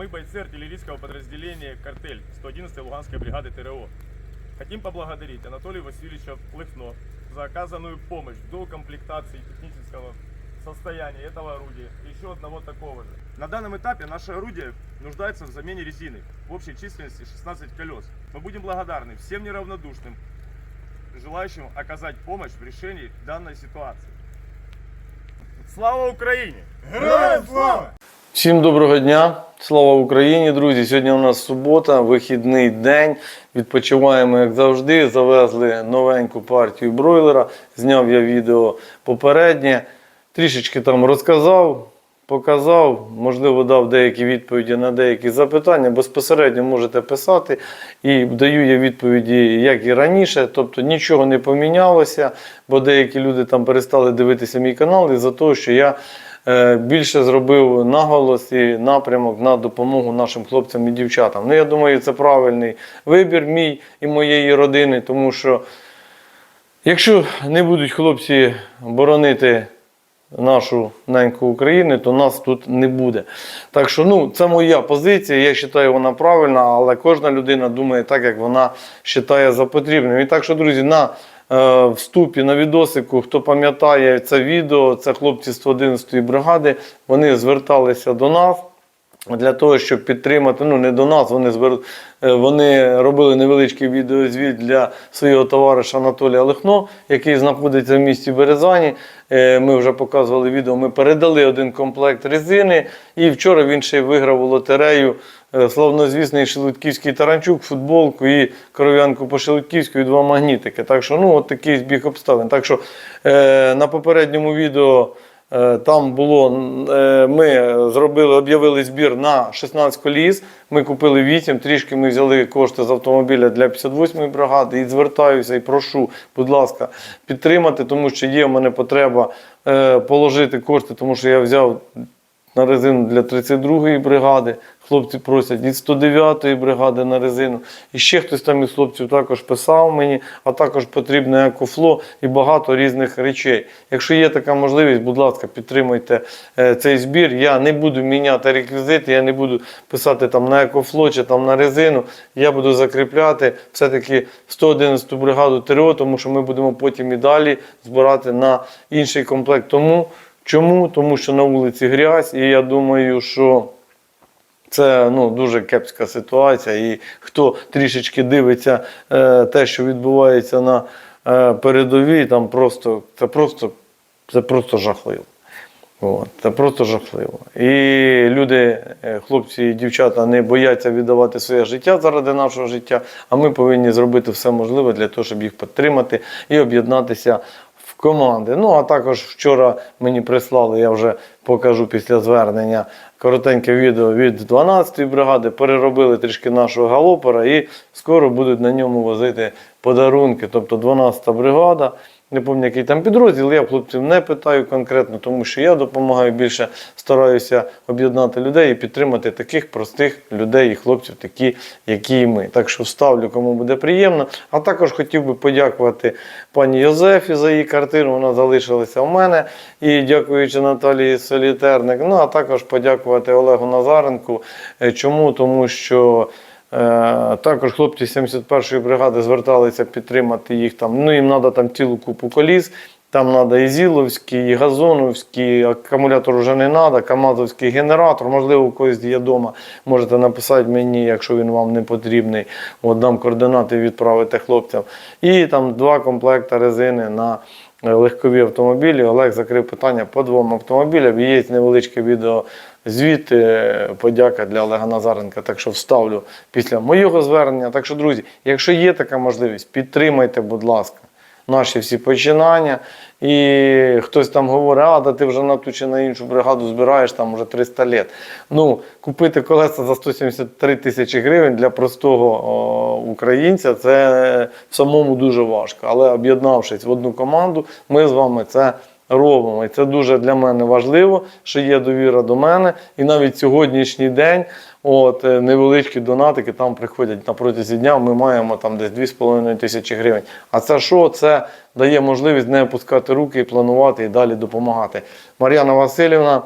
Мы бойцы артиллерийского подразделения «Картель» 111-й Луганской бригады ТРО. Хотим поблагодарить Анатолия Васильевича Плыхно за оказанную помощь в доукомплектации технического состояния этого орудия и еще одного такого же. На данном этапе наше орудие нуждается в замене резины в общей численности 16 колес. Мы будем благодарны всем неравнодушным, желающим оказать помощь в решении данной ситуации. Слава Украине! Героям слава! Всім доброго дня! Слава Україні, друзі! Сьогодні у нас субота, вихідний день. Відпочиваємо, як завжди. Завезли новеньку партію бройлера. Зняв я відео попереднє. Трішечки там розказав, показав, можливо, дав деякі відповіді на деякі запитання. Безпосередньо можете писати. І даю я відповіді, як і раніше. Тобто нічого не помінялося, бо деякі люди там перестали дивитися мій канал із-за того, що я більше зробив наголос і напрямок на допомогу нашим хлопцям і дівчатам. Ну, я думаю, це правильний вибір мій і моєї родини, тому що якщо не будуть хлопці боронити нашу неньку України, то нас тут не буде. Так що, ну, це моя позиція. Я вважаю, вона правильна, але кожна людина думає так, як вона вважає за потрібним. І так що, друзі, на е, вступі на відосику, хто пам'ятає це відео, це хлопці з 111-ї бригади, вони зверталися до нас. Для того, щоб підтримати, ну не до нас, вони звер... е, вони робили невеличкий відеозвіт для свого товариша Анатолія Лихно, який знаходиться в місті Березані. Е, Ми вже показували відео. Ми передали один комплект резини, і вчора він ще виграв у лотерею е, славнозвісний Шелудьківський таранчук, футболку і кров'янку по Шелудьківську і два магнітики. Так що, ну, от такий збіг обставин. Так що е, на попередньому відео. Е, Там було, е, ми зробили, об'явили збір на 16 коліс. Ми купили 8, трішки ми взяли кошти з автомобіля для 58-ї бригади і звертаюся і прошу, будь ласка, підтримати, тому що є в мене потреба е, положити кошти, тому що я взяв на резину для 32-ї бригади. Хлопці просять від 109-ї бригади на резину. І ще хтось там із хлопців також писав мені, а також потрібне екофло і багато різних речей. Якщо є така можливість, будь ласка, підтримуйте е, цей збір. Я не буду міняти реквізити, я не буду писати там на екофло чи там на резину. Я буду закріпляти все-таки 111-ту бригаду ТРО, тому що ми будемо потім і далі збирати на інший комплект. Тому Чому? Тому що на вулиці грязь, і я думаю, що це ну, дуже кепська ситуація. І хто трішечки дивиться е, те, що відбувається на е, передовій, там просто це просто, це просто жахливо. От, це просто жахливо. І люди, е, хлопці і дівчата, не бояться віддавати своє життя заради нашого життя, а ми повинні зробити все можливе для того, щоб їх підтримати і об'єднатися команди. Ну, а також вчора мені прислали, я вже покажу після звернення коротеньке відео від 12-ї бригади. Переробили трішки нашого галопера і скоро будуть на ньому возити подарунки. Тобто 12-та бригада. Не пам'ятаю, який там підрозділ, я хлопців не питаю конкретно, тому що я допомагаю більше, стараюся об'єднати людей і підтримати таких простих людей і хлопців, такі, які і ми. Так що вставлю, кому буде приємно. А також хотів би подякувати пані Йозефі за її картину. Вона залишилася у мене. І дякуючи Наталії Солітерник. Ну а також подякувати Олегу Назаренку. Е, Чому? Тому що. Е, Також хлопці 71-ї бригади зверталися підтримати їх там. Ну їм треба там цілу купу коліс. Там треба і Зіловський, і Газоновський, акумулятор вже не треба, Камазовський генератор, можливо, у когось є вдома. Можете написати мені, якщо він вам не потрібний. От дам координати відправити хлопцям. І там два комплекти резини на е, легкові автомобілі. Олег закрив питання по двом автомобілям. Є невеличке відео звіт, е, подяка для Олега Назаренка. Так що вставлю після моєго звернення. Так що, друзі, якщо є така можливість, підтримайте, будь ласка, наші всі починання. І хтось там говорить, а да ти вже на ту чи на іншу бригаду збираєш там вже 300 літ. Ну, купити колеса за 173 тисячі гривень для простого о, українця це самому дуже важко. Але об'єднавшись в одну команду, ми з вами це робимо. І це дуже для мене важливо, що є довіра до мене. І навіть сьогоднішній день от, е, невеличкі донатики там приходять на протязі дня. Ми маємо там десь 2,5 тисячі гривень. А це що? Це дає можливість не опускати руки і планувати і далі допомагати. Мар'яна Васильівна.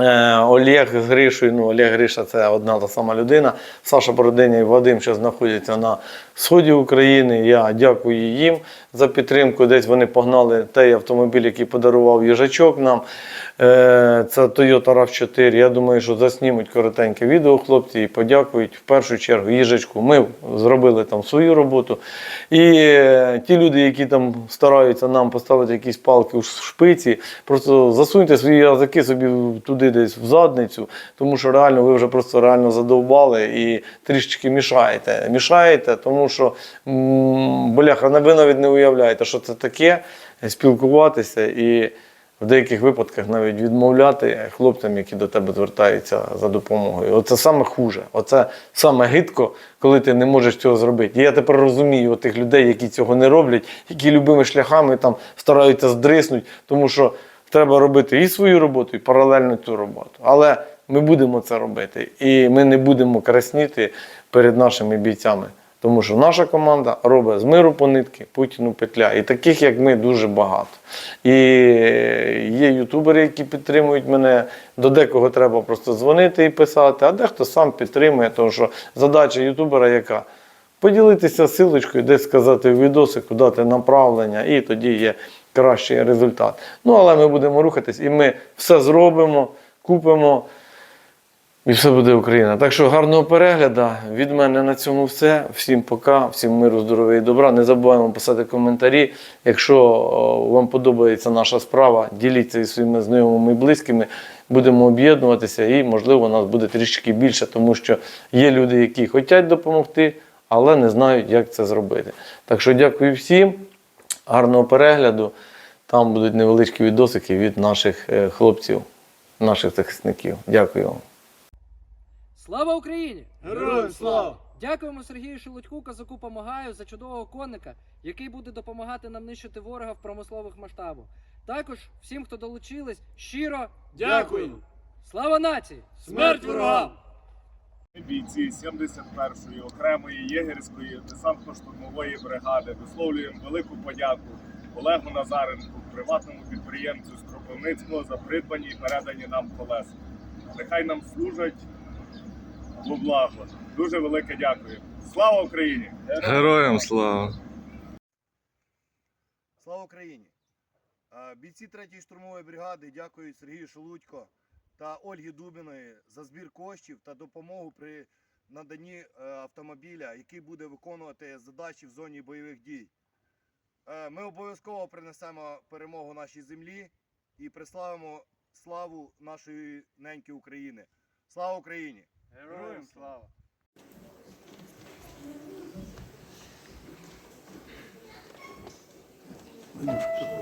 Е, Олег з Гришою, ну Олег Гриша це одна та сама людина. Саша Бородиня і Вадим зараз знаходяться на сході України. Я дякую їм за підтримку. Десь вони погнали той автомобіль, який подарував їжачок нам. Е, Це Toyota RAV4. Я думаю, що заснімуть коротеньке відео хлопці і подякують в першу чергу їжачку. Ми зробили там свою роботу. І е, ті люди, які там стараються нам поставити якісь палки у шпиці, просто засуньте свої язики собі туди десь в задницю, тому що реально ви вже просто реально задовбали і трішечки мішаєте. Мішаєте, тому що бляха, ви навіть не уявляєте, що це таке спілкуватися і в деяких випадках навіть відмовляти хлопцям, які до тебе звертаються за допомогою. Оце саме хуже. Оце саме гидко, коли ти не можеш цього зробити. І я тепер розумію тих людей, які цього не роблять, які любими шляхами там стараються здриснути, тому що треба робити і свою роботу, і паралельно цю роботу. Але ми будемо це робити. І ми не будемо красніти перед нашими бійцями. Тому що наша команда робить з миру по нитки, Путіну петля. І таких, як ми, дуже багато. І є ютубери, які підтримують мене. До декого треба просто дзвонити і писати, а дехто сам підтримує, тому що задача ютубера яка? Поділитися силочкою, десь сказати в відоси, куди ти направлення, і тоді є кращий результат. Ну, але ми будемо рухатись і ми все зробимо, купимо. І все буде Україна. Так що гарного перегляду. Від мене на цьому все. Всім пока, всім миру, здоров'я і добра. Не забуваємо писати коментарі. Якщо вам подобається наша справа, діліться зі своїми знайомими і близькими. Будемо об'єднуватися і, можливо, нас буде трішки більше, тому що є люди, які хочуть допомогти, але не знають, як це зробити. Так що дякую всім, гарного перегляду. Там будуть невеличкі відосики від наших е, хлопців, наших захисників. Дякую вам. Слава Україні! Героям слава! Дякуємо Сергію Шелудьку, казаку Помагаю за чудового конника, який буде допомагати нам нищити ворога в промислових масштабах. Також всім, хто долучились, щиро Дякую! Слава нації! Смерть ворогам! Бійці 71-ї окремої єгерської десантно-штурмової бригади висловлюємо велику подяку Олегу Назаренку, приватному підприємцю з Кропивницького за придбані і передані нам колеса. Нехай нам служать во благо. Дуже велике дякую. Слава Україні! Героям слава! Слава Україні! Бійці 3-ї штурмової бригади дякують Сергію Шелудько та Ольгі Дубіної за збір коштів та допомогу при наданні е, автомобіля, який буде виконувати задачі в зоні бойових дій. Е, Ми обов'язково принесемо перемогу нашій землі і приславимо славу нашої неньки України. Слава Україні! Героям слава! Дякую.